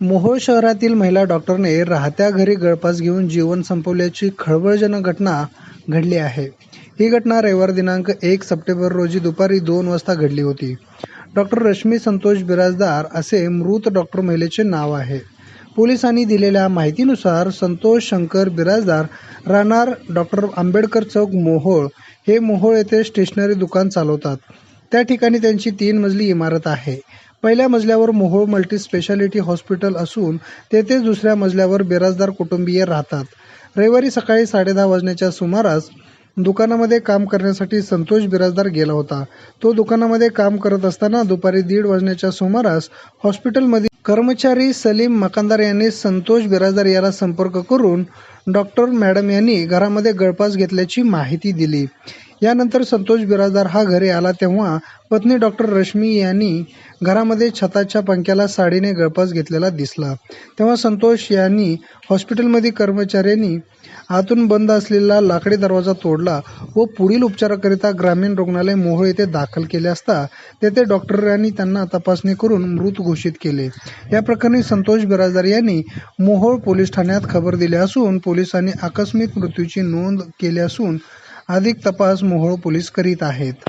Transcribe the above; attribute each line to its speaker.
Speaker 1: मोहोळ शहरातील महिला डॉक्टरने राहत्या घरी गळपास घेऊन जीवन संपवल्याची खळबळजनक घटना घडली आहे. ही घटना रविवार दिनांक एक सप्टेंबर रोजी दुपारी दोन वाजता घडली होती. डॉक्टर रश्मी संतोष बिराजदार असे मृत डॉक्टर महिलेचे नाव आहे. पोलिसांनी दिलेल्या माहितीनुसार संतोष शंकर बिराजदार राहणार डॉक्टर आंबेडकर चौक मोहोळ हे मोहोळ येथे स्टेशनरी दुकान चालवतात. त्या ठिकाणी त्यांची तीन मजली इमारत आहे. पहिल्या मजल्यावर मोहोळ मल्टी स्पेशालिटी हॉस्पिटल असून तेथेच दुसऱ्या मजल्यावर बिराजदार कुटुंबीय राहतात. रविवारी सकाळी साडेदहा वाजण्याच्या सुमारास दुकानामध्ये काम करण्यासाठी संतोष बिराजदार गेला होता. तो दुकानामध्ये काम करत असताना दुपारी दीड वाजण्याच्या सुमारास हॉस्पिटलमधील कर्मचारी सलीम मकानदार यांनी संतोष बिराजदार याला संपर्क करून डॉक्टर मॅडम यांनी घरामध्ये गळपास घेतल्याची माहिती दिली. यानंतर संतोष बिराजदार हा घरी आला तेव्हा पत्नी डॉक्टर रश्मी यांनी घरामध्ये छताच्या पंख्याला साडीने गळपास घेतलेला दिसला. तेव्हा संतोष यांनी हॉस्पिटलमध्ये कर्मचाऱ्यांनी आतून बंद असलेला लाकडी दरवाजा तोडला व पुढील उपचाराकरिता ग्रामीण रुग्णालय मोहोळ येथे दाखल केले असता तेथे डॉक्टरांनी त्यांना तपासणी करून मृत घोषित केले. या प्रकरणी संतोष बिराजदार यांनी मोहोळ पोलीस ठाण्यात खबर दिली असून पोलिसांनी आकस्मिक मृत्यूची नोंद केली असून अधिक तपास मोहोळ पोलीस करीत आहेत.